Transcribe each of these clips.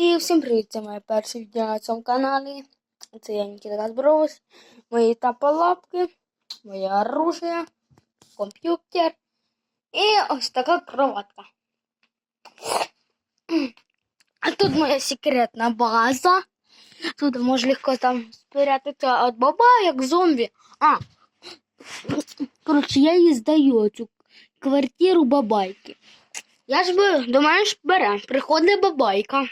І всім привіт, це моє перше відео на цьому каналі. Це я Нікіта Казбрович. Мої тапалапки, моє оружие, комп'ютер і ось така кроватка. А тут моя секретна база. Тут можна легко там спрятатися від баба, як зомбі. А, коротше, я її здаю, цю квартиру бабайки. Я ж би, до бере, приходить бабайка.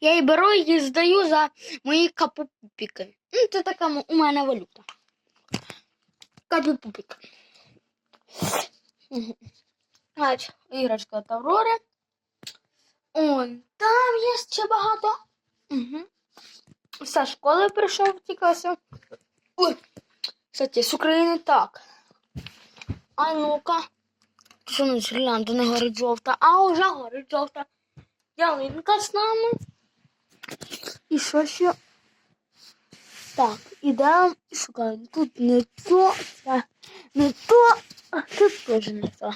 Я її беру і здаю за мої капупіки. Ну, це така у мене валюта. Капупік. Ось, іграшка від Аврори. Он, там є ще багато. Угу. Все, школи прийшов тікався. Ой, кстати, з України так. А ну-ка. Що не гляньте, не горить жовта, а вже горить жовта. Ялинка з нами. І що ще? Так, ідемо і шукаємо. Тут не то, не то, а тут теж не то.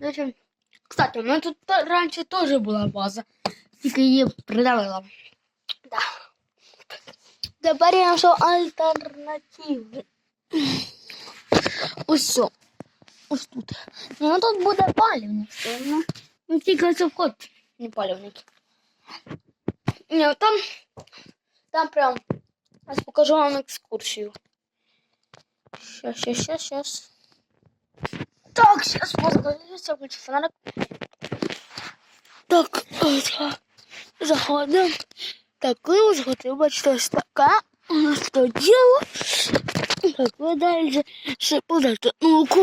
Зачем? Кстати, у мене тут раніше теж була база, тільки її придавила. Да. Тепер я знайшов альтернативу. Ось все. Ось тут. Ну тут буде палівник, сильно. Ну тільки це вход, не палівник. Ні, там, там прям. Зараз покажу вам екскурсію. Щас, щас, щас, щас. Так, сейчас подивіться, включу фонарик. Так, от, заходимо. Так, ви ось готові, бачите, ось така. У нас то діло. Так, ви далі ще подайте науку.